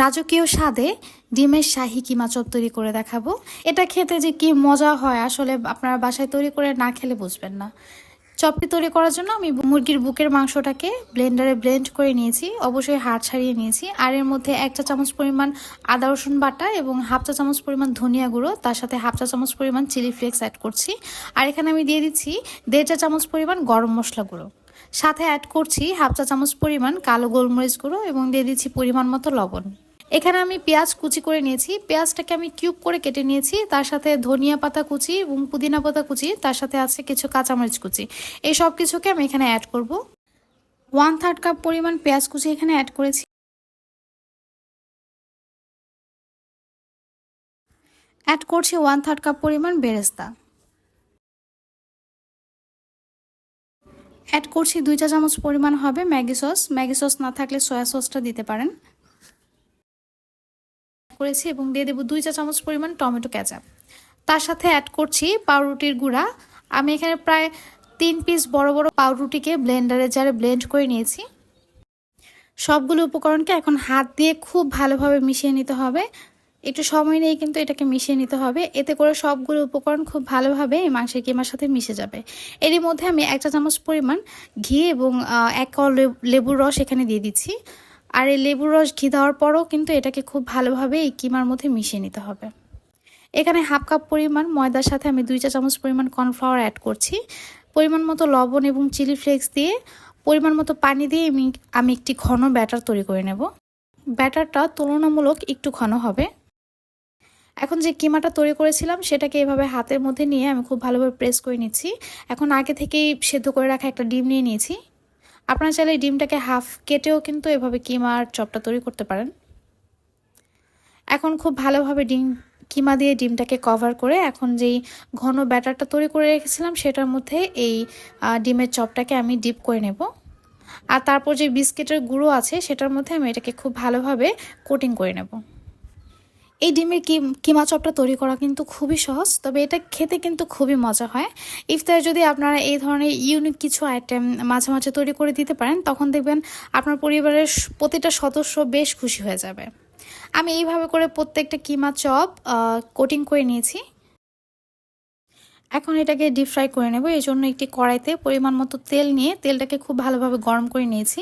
রাজকীয় স্বাদে ডিমের শাহি কিমা চপ তৈরি করে দেখাবো। এটা খেতে যে কি মজা হয়, আসলে আপনারা বাসায় তৈরি করে না খেলে বুঝবেন না। চপটি তৈরি করার জন্য আমি মুরগির বুকের মাংসটাকে ব্লেন্ডারে ব্লেন্ড করে নিয়েছি, অবশ্যই হাড় ছাড়িয়ে নিয়েছি। আর এর মধ্যে এক চা চামচ পরিমাণ আদা, রসুন বাটা এবং হাফ চা চামচ পরিমাণ ধনিয়া গুঁড়ো, তার সাথে হাফ চা চামচ পরিমাণ চিলি ফ্লেক্স অ্যাড করছি। আর এখানে আমি দিয়ে দিচ্ছি দেড় চা চামচ পরিমাণ গরম মশলা গুঁড়ো। সাথে অ্যাড করছি হাফ চা চামচ পরিমাণ কালো গোলমরিচ গুঁড়ো এবং দিয়ে দিচ্ছি পরিমাণ মতো লবণ। এখানে আমি পেঁয়াজ কুচি করে নিয়েছি। পেঁয়াজটাকে আমি কিউব করে কেটে নিয়েছি। তার সাথে ধনিয়া পাতা কুচি এবং পুদিনা পাতা কুচি, তার সাথে আছে কিছু কাঁচামরিচ কুচি। এই সব কিছুকে আমি এখানে অ্যাড করব। ওয়ান থার্ড কাপ পরিমাণ পেঁয়াজ কুচি এখানে অ্যাড করেছি। অ্যাড করছি ওয়ান থার্ড কাপ পরিমাণ বেরেস্তা। অ্যাড করছি দুই চা চামচ পরিমাণ হবে ম্যাগি সস। ম্যাগি সস না থাকলে সয়া সসটা দিতে পারেন। করেছি এবং দিয়ে দেবো দুই চা চামচ পরিমাণ টমেটো ক্যাচাপ তার সাথে অ্যাড করছি পাউরুটির গুঁড়া। আমি এখানে প্রায় তিন পিস বড় বড় পাউরুটিকে ব্লেন্ডারে জারে ব্লেন্ড করে নিয়েছি। সবগুলো উপকরণকে এখন হাত দিয়ে খুব ভালোভাবে মিশিয়ে নিতে হবে। একটু সময় নিয়ে কিন্তু এটাকে মিশিয়ে নিতে হবে। এতে করে সবগুলো উপকরণ খুব ভালোভাবে এই মাংসের কিমার সাথে মিশে যাবে। এরই মধ্যে আমি একটা চামচ পরিমাণ ঘি এবং এক লেবুর রস এখানে দিয়ে দিচ্ছি। আর এই লেবুর রস ঘি দেওয়ার পরও কিন্তু এটাকে খুব ভালোভাবে এই কিমার মধ্যে মিশিয়ে নিতে হবে। এখানে হাফ কাপ পরিমাণ ময়দার সাথে আমি দুই চা চামচ পরিমাণ কর্নফ্লাওয়ার অ্যাড করছি। পরিমাণ মতো লবণ এবং চিলি ফ্লেক্স দিয়ে পরিমাণ মতো পানি দিয়ে আমি আমি একটি ঘন ব্যাটার তৈরি করে নেব। ব্যাটারটা তুলনামূলক একটু ঘন হবে। এখন যে কিমাটা তৈরি করেছিলাম সেটাকে এভাবে হাতের মধ্যে নিয়ে আমি খুব ভালোভাবে প্রেস করে নিচ্ছি। এখন আগে থেকেই সেদ্ধ করে রাখা একটা ডিম নিয়ে নিয়েছি। আপনারা চাইলে ডিমটাকে হাফ কেটেও কিন্তু এভাবে কিমার চপটা তৈরি করতে পারেন। এখন খুব ভালোভাবে ডিম, কিমা দিয়ে ডিমটাকে কভার করে এখন যেই ঘন ব্যাটারটা তৈরি করে রেখেছিলাম সেটার মধ্যে এই ডিমের চপটাকে আমি ডিপ করে নেব। আর তারপর যে বিস্কিটের গুঁড়ো আছে সেটার মধ্যে আমি এটাকে খুব ভালোভাবে কোটিং করে নেব। এই ডিমের কি কিমা চপটা তৈরি করা কিন্তু খুবই সহজ, তবে এটা খেতে কিন্তু খুবই মজা হয়। ইফতারে যদি আপনারা এই ধরনের ইউনিক কিছু আইটেম মাঝে মাঝে তৈরি করে দিতে পারেন, তখন দেখবেন আপনার পরিবারের প্রতিটা সদস্য বেশ খুশি হয়ে যাবে। আমি এইভাবে করে প্রত্যেকটা কিমা চপ কোটিং করে নিয়েছি। এখন এটাকে ডিপ ফ্রাই করে নেব। এই জন্য একটি কড়াইতে পরিমাণ মতো তেল নিয়ে তেলটাকে খুব ভালোভাবে গরম করে নিয়েছি।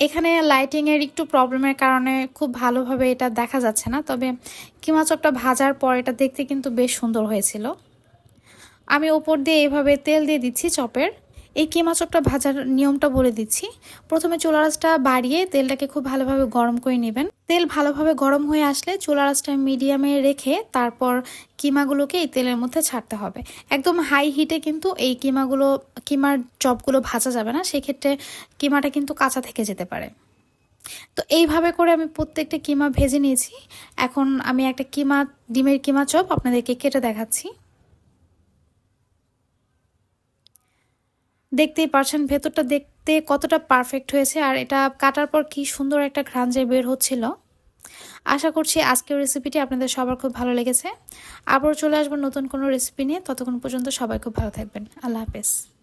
এখানে লাইটিংয়ের একটু প্রবলেমের কারণে খুব ভালোভাবে এটা দেখা যাচ্ছে না, তবে কিমা চপটা ভাজার পর এটা দেখতে কিন্তু বেশ সুন্দর হয়েছিল। আমি ওপর দিয়ে এভাবে তেল দিয়ে দিচ্ছি চপের। এই কিমা চপটা ভাজার নিয়মটা বলে দিচ্ছি। প্রথমে চুলা রাসটা বাড়িয়ে তেলটাকে খুব ভালোভাবে গরম করে নেবেন। তেল ভালোভাবে গরম হয়ে আসলে চুলা রাসটা মিডিয়ামে রেখে তারপর কিমাগুলোকে এই তেলের মধ্যে ছাড়তে হবে। একদম হাই হিটে কিন্তু এই কিমাগুলো, কিমার চপগুলো ভাজা যাবে না, সেক্ষেত্রে কিমাটা কিন্তু কাঁচা থেকে যেতে পারে। তো এইভাবে করে আমি প্রত্যেকটা কিমা ভেজে নিয়েছি। এখন আমি একটা কিমা, ডিমের কিমা চপ আপনাদেরকে কেটে দেখাচ্ছি। দেখতেই পারছেন, ভেতরটা দেখতে কতটা পারফেক্ট হয়েছে আর এটা কাটার পর কি সুন্দর একটা ঘ্রাঞ্জে বের হচ্ছিল। আশা করছি আজকের রেসিপিটি আপনাদের সবার খুব ভালো লেগেছে। আবার চলে আসব নতুন কোনো রেসিপি নিয়ে। ততক্ষণ পর্যন্ত সবাই খুব ভালো থাকবেন। আল্লাহ হাফেজ।